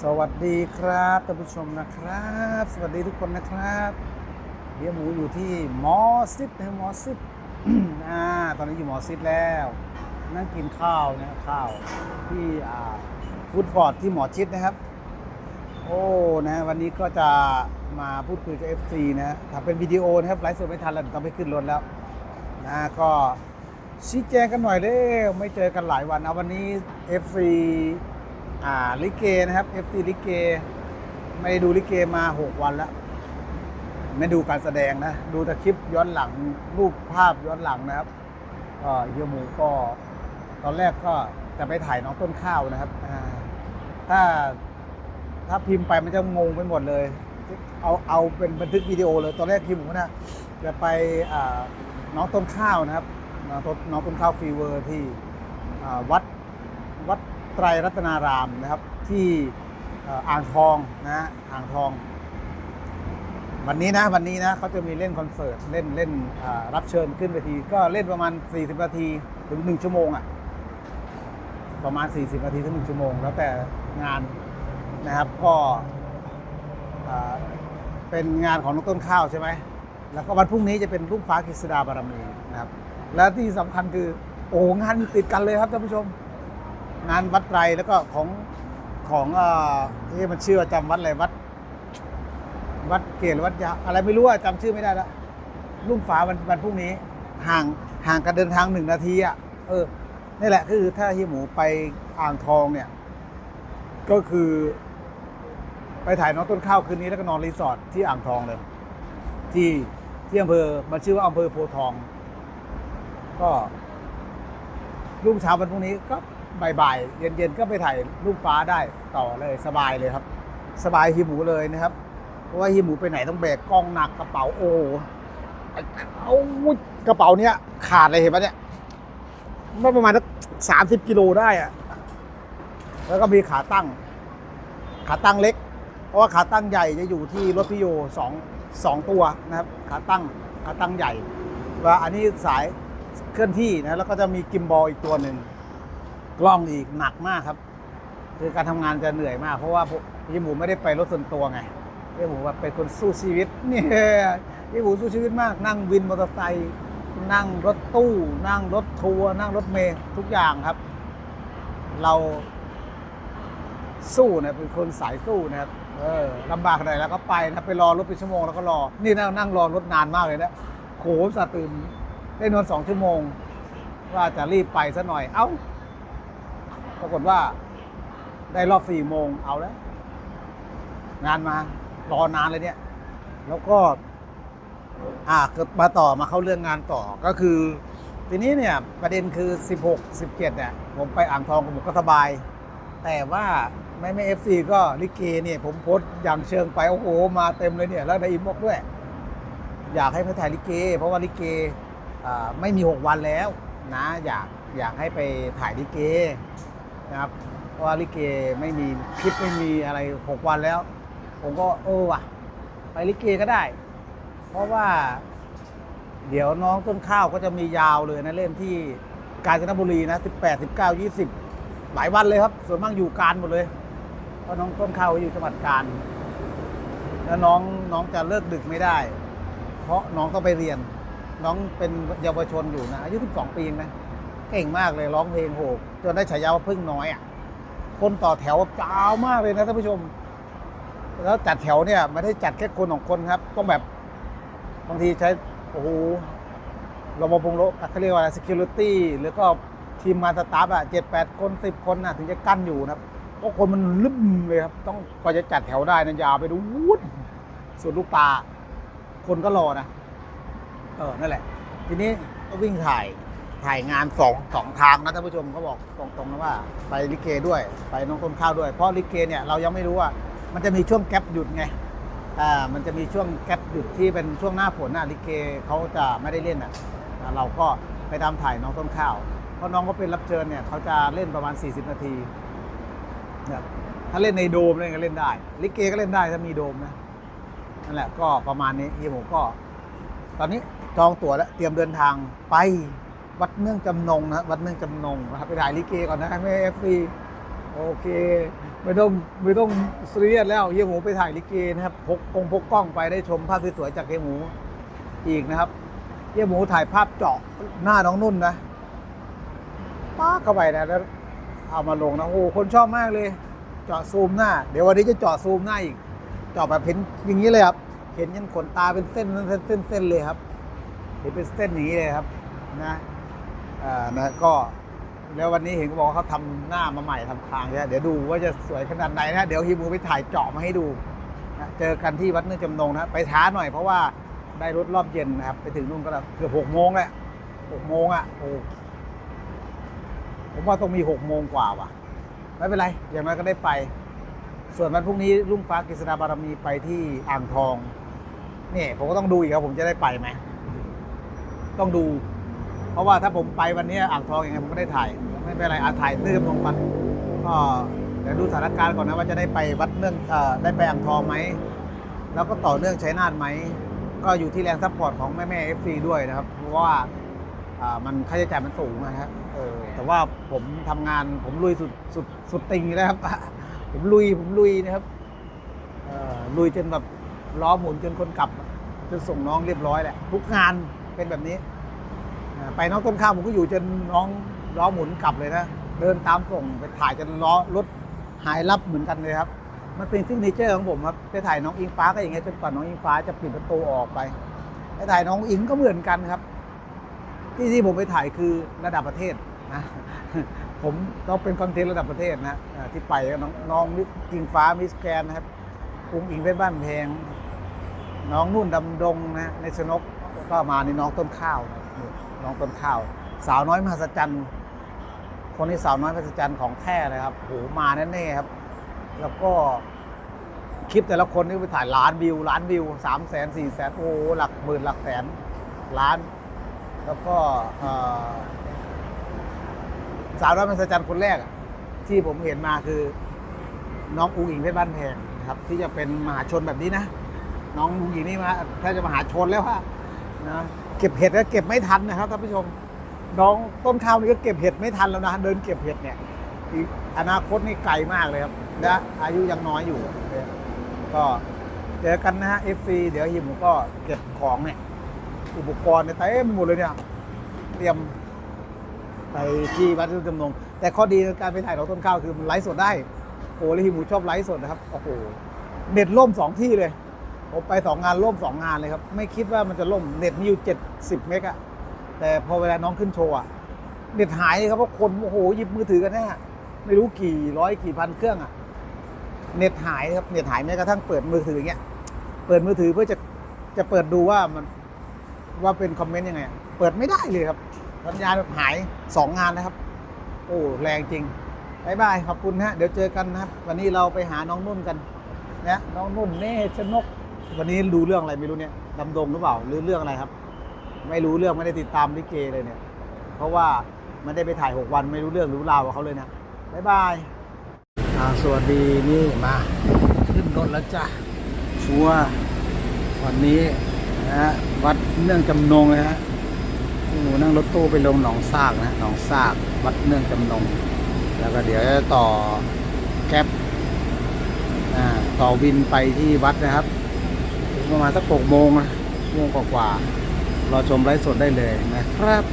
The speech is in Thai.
สวัสดีครับท่านผู้ชมนะครับ สวัสดีทุกคนนะครับเฮียหมูอยู่ที่มอซิดนะมอซิดอ่าตอนนี้อยู่มอซิดแล้ว นั่งกินข้าวนะข้าวที่อ่าฟูดฟอร์ดที่หมอชิดนะครับ โอ้นะวันนี้ก็จะมาพูดคุยกับ FC นะถ้าเป็นวิดีโอนะครับไลฟ์สดไม่ทันแล้วต้องไปขึ้นรถแล้วนะก็ชี้แจงกันหน่อยเด้ไม่เจอกันหลายวันเอาวันนี้ FC อ่าลิเกนะครับ FC ลิเก ไม่ได้ดูลิเกมา 6 วันแล้ว ไม่ดูการแสดงนะ ดูแต่คลิปย้อนหลัง รูปภาพย้อนหลังนะครับก็เฮียหมูก็ ตอนแรกก็จะไปถ่ายน้องต้นข้าวนะครับถ้าถ้าพิมพ์ไปมันจะงงไปหมดเลย เอาเอาเป็นบันทึกวิดีโอเลยตอนแรกพิมพ์ผมนะจะไปน้องต้นข้าวนะครับน้องต้นน้องต้นข้าวฟีเวอร์ที่วัดวัด ไตรรัตนารามนะครับที่อ่ออ่างทองนะฮะอ่างทอง วันนี้นะวันนี้นะเขาจะมีเล่นคอนเสิร์ตเล่นเล่นรับเชิญขึ้นเวทีก็เล่นประมาณ 40 นาทีถึง 1 ชั่วโมงอะ่ะประมาณ 40 นาทีถึง 1 ชั่วโมง แล้วแต่งานนะครับก็เป็นงานของน้องต้นข้าวใช่ไหมแล้วก็วันพรุ่งนี้จะเป็นรุ่งฟ้ากฤษดาบารมีนะครับ และที่สำคัญคือโอ้งานติดกันเลยครับท่านผู้ชม งานวัดไตรแล้วก็ของของเอ่อที่มันชื่อว่าจำวัดอะไรวัด วัดเกศหรือวัดยาอะไรไม่รู้อะจำชื่อไม่ได้ละลุ่มฟ้าวันวันพรุ่งนี้ ห่างห่างกันเดินทางหนึ่งนาทีอะเออนี่แหละคือถ้าเฮียหมูไปอ่างทองเนี่ย ก็คือ ไปถ่ายน้องต้นข้าวคืนนี้แล้วก็นอนรีสอร์ทที่อ่างทองเลย ที่ที่อำเภอมันชื่อว่าอำเภอโพทอง ก็รุ่งเช้าวันพรุ่งนี้ก็ บ่ายๆเย็นๆก็ไปถ่ายรูปฟ้าได้ต่อเลยสบายเลยครับ สบายฮีหมูเลยนะครับ เพราะว่าฮีหมูไปไหนต้องแบกกล้องหนักกระเป๋าโอ้เอากระเป๋าเนี้ยขาดเลยเห็นปะเนี่ยมันประมาณสักสามสิบกิโลได้อะแล้วก็มีขาตั้ง ขาตั้งเล็ก เพราะว่าขาตั้งใหญ่จะอยู่ที่รถพิโยสองสองตัวนะครับ ขาตั้งขาตั้งใหญ่ว่าอันนี้สายเคลื่อนที่นะแล้วก็จะมีกิมบอลอีกตัวหนึ่ง กล้องอีกหนักมากครับ คือการทำงานจะเหนื่อยมาก เพราะว่าพี่หมูไม่ได้ไปรถส่วนตัวไงพี่หมูแบบเป็นคนสู้ชีวิตนี่พี่หมูสู้ชีวิตมากนั่งวินมอเตอร์ไซค์นั่งรถตู้ นั่งรถทัวร์นั่งรถเมล์ทุกอย่างครับ เราสู้นะเป็นคนสายสู้นะครับเออลำบากขนาดไหนแล้วก็ไปนะไปรอรถเป็นชั่วโมงแล้วก็รอ นี่นั่งนั่งรอรถนานมากเลยนะโขมสะตื่นได้นอนสองชั่วโมง ว่าจะรีบไปซะหน่อย เอ้า ปรากฏว่า ได้รอบสี่โมงเอาแล้ว งานมารอนานเลยเนี่ย แล้วก็ อ่าเกิดมาต่อมาเข้าเรื่องงานต่อก็คือ ทีนี้เนี่ย ประเด็นคือ 16 17เนี่ยผมไปอ่างทองผมก็สบาย แต่ว่าไม่ไม่เอฟซีก็ลิเกเนี่ย ผมโพสอย่างเชิงไป โอ้โห มาเต็มเลยเนี่ย แล้วในอินบ็อกด้วย อยากให้ไปถ่ายลิเก เพราะว่าลิเกไม่มี 6 วันแล้วนะ อยากอยากให้ไปถ่ายลิเก นะครับเพราะว่าลิเกไม่มีคลิปไม่มีอะไร 6 วันแล้ว ผมก็เออว่ะ ไปลิเกก็ได้ เพราะว่า เดี๋ยวน้องต้นข้าวก็จะมียาวเลยนะเล่นที่กาญจนบุรีนะ 18 19 20 หลายวันเลยครับ ส่วนมากอยู่การหมดเลยเพราะน้องต้นข้าวอยู่จังหวัดการแล้วน้องน้องจะเลิกดึกไม่ได้ เพราะน้องต้องไปเรียน น้องเป็นเยาวชนอยู่นะอายุ12ปีเองนะ เก่งมากเลยร้องเพลงโหกจนได้ฉายาว่าพึ่งน้อยอะคนต่อแถวยาวมากเลยนะท่านผู้ชม แล้วจัดแถวเนี่ยไม่ได้จัดแค่คนของคนครับ ต้องแบบบางทีใช้โอ้โหรปภรเขาเรียกว่าอะไร security หรือก็ทีมงานสตาฟอะเจ็ดแปดคนสิบคนนะถึงจะกั้นอยู่นะครับเพราะคนมันลึมเลยครับ ต้องกว่าจะจัดแถวได้นะยาวไปดูส่วนลูกตา คนก็รอนะ เออ นั่นแหละ ทีนี้ก็วิ่งถ่าย ถ่ายงานสองสองทางนะท่านผู้ชมเขาบอกตรงๆนะว่าไปลิเกด้วย ไปน้องต้นข้าวด้วย เพราะลิเกเนี่ยเรายังไม่รู้ว่า มันจะมีช่วงแกลบหยุดไงอ่ามันจะมีช่วงแกลบหยุดที่เป็นช่วงหน้าฝนน่ะลิเกเขาจะไม่ได้เล่นอะเราก็ไปตามถ่ายน้องต้นข้าว เพราะน้องก็เป็นรับเชิญเนี่ยเขาจะเล่นประมาณ 40 นาทีเนี่ยถ้าเล่นในโดมเล่นก็เล่นได้ ลิเกก็เล่นได้ถ้ามีโดมนะนั่นแหละก็ประมาณนี้เฮียหมูก็ ตอนนี้จองตั๋วแล้วเตรียมเดินทางไป วัดเมืองจำนงนะวัดเมืองจำนงนะครับไปถ่ายลิเกก่อนนะไม่เอฟซีโอเค ไม่ต้องไม่ต้องซีเรียสแล้วเฮียหมูไปถ่ายลิเกนะครับพกกงพกกล้องไปได้ชมภาพสวยๆจากเฮียหมูอีกนะครับเฮียหมูถ่ายภาพเจาะหน้าน้องนุ่นนะป้าเข้าไปนะแล้วเอามาลงนะโอ้คนชอบมากเลย เจาะซูมหน้า เดี๋ยววันนี้จะเจาะซูมหน้าอีกเจาะแบบเห็นอย่างนี้เลยครับเห็นยันขนตาเป็นเส้นเส้นเส้นเส้นเลยครับเห็นเป็นเส้นนี้เลยครับนะ อ่านะก็แล้ววันนี้เห็นเขาบอกว่าเขาทำหน้ามาใหม่ทำคางเนี่ยเดี๋ยวดูว่าจะสวยขนาดไหนนะ เดี๋ยวฮิมูไปถ่ายเจาะมาให้ดูนะเจอกันที่วัดเนื่องจำนงนะ ไปช้าหน่อยเพราะว่าได้รถรอบเย็นนะครับ ไปถึงนู่นก็เกือบหกโมงแหละหกโมงอะโอ้ผมว่าต้องมีหกโมงกว่าว่ะ ไม่เป็นไร อย่างน้อยก็ได้ไป ส่วนวันพรุ่งนี้ลุ่งฟ้ากฤษฎาบารมีไปที่อ่างทองนี่ผมก็ต้องดูอีกครับผมจะได้ไปไหมต้องดู เพราะว่าถ้าผมไปวันนี้อ่างทองยังไงผมก็ได้ถ่าย ไม่เป็นไรอาถ่ายเนื่องลงมันก็เดี๋ยวดูสถานการณ์ก่อนนะว่าจะได้ไปวัดเนื่องอได้ไปอ่างทองไหมแล้วก็ต่อเนื่องใชัยนาทไหมก็อยู่ที่แรงซัพพอร์ตของแม่แม่เอฟซีด้วยนะครับ เพราะว่ามันค่าใช้จ่ายมันสูงนะครับแต่ว่าผมทำงานผมลุยสุดสุดสุดติงแล้วครับ ผมลุยผมลุยนะครับลุยจนแบบล้อหมุนจนคนกลับจนส่งน้องเรียบร้อยแหละทุกงานเป็นแบบนี้ ไปน้องต้นข้าวผมก็อยู่จนน้องล้อหมุนกลับเลยนะ เดินตามส่งไปถ่ายจนล้อรถหายรับเหมือนกันเลยครับ มันเป็นซิกเนเจอร์ของผมครับไปถ่ายน้องอิงฟ้าก็อย่างเงี้ยจนกว่าน้องอิงฟ้าจะปิดประตูออกไปไปถ่ายน้องอิงก็เหมือนกันครับ ที่ที่ผมไปถ่ายคือระดับประเทศนะผมต้องเป็นคอนเทนต์ระดับประเทศนะที่ไปน้องน้องอิงฟ้ามิสแกรนนะครับอุ้งอิงเป็นบ้านแพง น้องนุ่นดำดงนะในสนกก็มาในน้องต้นข้าวนี่ น้องต้นข้าว สาวน้อยมหัศจรรย์ คนนี้สาวน้อยมหัศจรรย์ของแท้เลยครับโหมาแน่ๆครับ แล้วก็คลิปแต่ละคนนี่ไปถ่ายล้านวิวล้านวิวสามแสนสี่แสนโอ้หลักหมื่นหลักแสนล้าน แล้วก็สาวน้อยมหัศจรรย์คนแรกที่ผมเห็นมาคือน้องอูอิงเพชรบ้านแพงครับ ที่จะเป็นมหาชนแบบนี้นะ น้องอูอิงนี่มาถ้าจะมหาชนแล้วว่านะ เก็บเห็ดก็เก็บไม่ทันนะครับท่านผู้ชม น้องต้นข้าวนี่ก็เก็บเห็ดไม่ทันแล้วนะเดินเก็บเห็ดเนี่ยอนาคตนี่ไกลมากเลยครับและอายุยังน้อยอยู่ ก็เจอกันนะฮะ FC เดี๋ยวฮิมก็เก็บของเนี่ยอุปกรณ์เนี่ยเต็มหมดเลยเนี่ยเตรียมไปที่วัดรุ่งจำนง แต่ข้อดีในการไปถ่ายเราต้นข้าวคือมันไลฟ์สดได้โอ้ล้วฮิมชอบไลฟ์สดนะครับโอ้โหเน็ตล่มสองที่เลย ผมไปสองงานล่มสองงานเลยครับ ไม่คิดว่ามันจะล่มเน็ตมีอยู่เจ็ดสิบเมกอะแต่พอเวลาน้องขึ้นโชว์อะเน็ตหายเลยครับเพราะคนโอ้โหหยิบมือถือกันแน่ไม่รู้กี่ร้อยกี่พันเครื่องอะเน็ตหายครับเน็ตหายแม้กระทั่งเปิดมือถืออย่างเงี้ยเปิดมือถือเพื่อจะจะเปิดดูว่ามันว่าเป็นคอมเมนต์ยังไง เปิดไม่ได้เลยครับสัญญาณแบบหายสองงานนะครับ โอ้แรงจริงบายบายขอบคุณฮะเดี๋ยวเจอกันนะครับ วันนี้เราไปหาน้องนุ่นกันนะน้องนุ่นเน่ชนก วันนี้ดูเรื่องอะไรไม่รู้เนี่ยดำดงหรือเปล่าหรือเรื่องอะไรครับ ไม่รู้เรื่องไม่ได้ติดตามลิเกเลยเนี่ย เพราะว่าไม่ได้ไปถ่ายหกวันไม่รู้เรื่องรู้ราวกับเขาเลยนะบายบายอ่าสวัสดีนี่มาขึ้นรถแล้วจ้ะชัวร์วันนี้นะฮะวัดเนื่องจำนงเลยฮะโอ้โหนั่งรถตู้ไปลงหนองซากนะหนองซากวัดเนื่องจำนง แล้วก็เดี๋ยวจะต่อแก๊ปอ่าต่อวินไปที่วัดนะครับ ถึงประมาณสักหกโมงนะโมงกว่าๆรอชมไลฟ์สดได้เลยนะครับ